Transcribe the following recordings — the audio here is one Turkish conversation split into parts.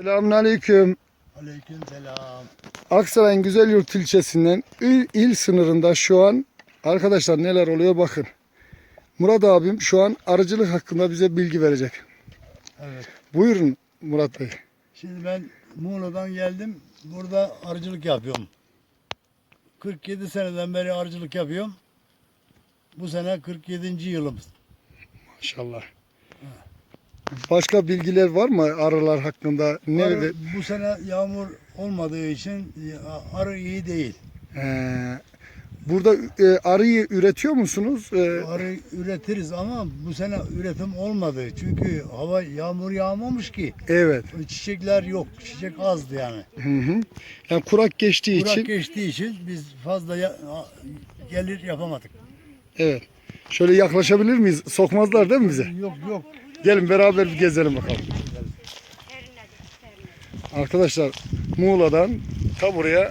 Selamünaleyküm. Aleyküm selam. Aksaray'ın Güzelyurt ilçesinden il, il sınırında şu an arkadaşlar neler oluyor bakın. Murat abim şu an arıcılık hakkında bize bilgi verecek. Evet. Buyurun Murat Bey. Şimdi ben Muğla'dan geldim. Burada arıcılık yapıyorum. 47 seneden beri arıcılık yapıyorum. Bu sene 47. yılım. Maşallah. Başka bilgiler var mı arılar hakkında? Nerede? Arı, bu sene yağmur olmadığı için e, arı iyi değil. Ee, burada e, arıyı üretiyor musunuz? Ee, Arı üretiriz ama bu sene üretim olmadı. Çünkü hava yağmur yağmamış ki. evet. Çiçekler yok. Çiçek azdı yani. Hı hı. Yani kurak geçtiği Kurak için. geçtiği için biz fazla ya- gelir yapamadık. Evet. Şöyle yaklaşabilir miyiz? Sokmazlar değil mi bize? Yok yok. Gelin beraber bir gezelim bakalım. Arkadaşlar Muğla'dan ta buraya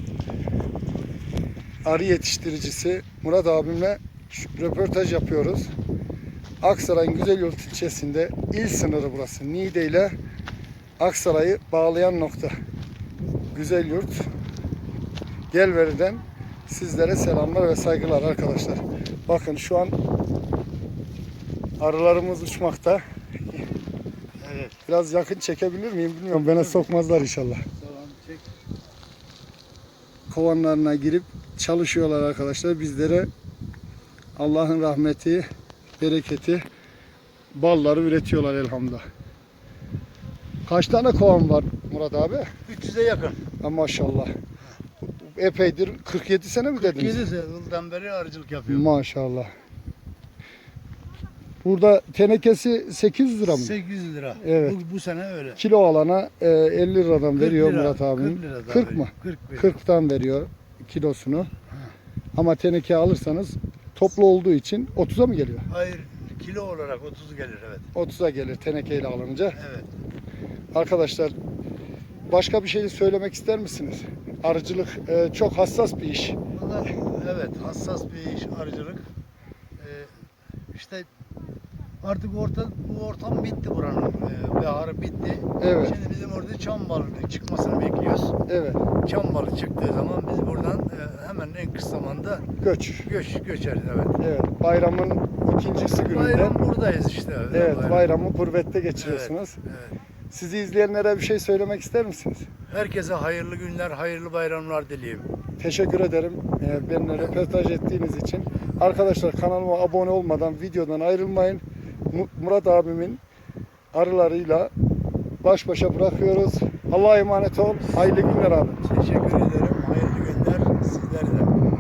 arı yetiştiricisi Murat abimle röportaj yapıyoruz. Aksaray'ın Güzelyurt ilçesinde il sınırı burası. Niğde ile Aksaray'ı bağlayan nokta. Güzelyurt. Gelveri'den sizlere selamlar ve saygılar arkadaşlar. Bakın şu an arılarımız uçmakta. Evet. Biraz yakın çekebilir miyim bilmiyorum. Bana sokmazlar inşallah. Tamam çek. Kovanlarına girip çalışıyorlar arkadaşlar. Bizlere Allah'ın rahmeti, bereketi, balları üretiyorlar elhamdülillah. Kaç tane kovan var Murat abi? 300'e yakın. Ha, maşallah. Epeydir 47 sene mi dediniz? 7 yıldan beri arıcılık yapıyorum. Maşallah. Burada tenekesi 8 lira mı? 800 lira. Evet. Bu, bu sene öyle. Kilo alana e, 50 liradan 40 veriyor lira, Murat abim. 40 lira daha 40 mı? veriyor. 40 veriyor. 40'tan veriyor kilosunu. Ama teneke alırsanız toplu olduğu için 30'a mı geliyor? Hayır kilo olarak 30 gelir evet. 30'a gelir tenekeyle alınca. Evet. Arkadaşlar başka bir şey söylemek ister misiniz? Arıcılık e, çok hassas bir iş. Valla evet hassas bir iş arıcılık. Ee, işte artık orta, bu ortam bitti buranın. Ee, baharı bitti. Evet. Şimdi bizim orada çam balığı çıkmasını bekliyoruz. Evet. Çam balığı çıktığı zaman biz buradan e, hemen en kısa zamanda Göç. göç göçeriz evet. Evet. Bayramın ikincisi gününde. Bayram buradayız işte. Evet. Bayram. Bayramı gurbette geçiriyorsunuz. Evet. Sizi izleyenlere bir şey söylemek ister misiniz? Herkese hayırlı günler, hayırlı bayramlar dileyim. Teşekkür ederim e, benimle röportaj ettiğiniz için. Arkadaşlar kanalıma abone olmadan videodan ayrılmayın. Murat abimin arılarıyla baş başa bırakıyoruz. Allah'a emanet ol. Hayırlı günler abi. Teşekkür ederim. Hayırlı günler sizlere de.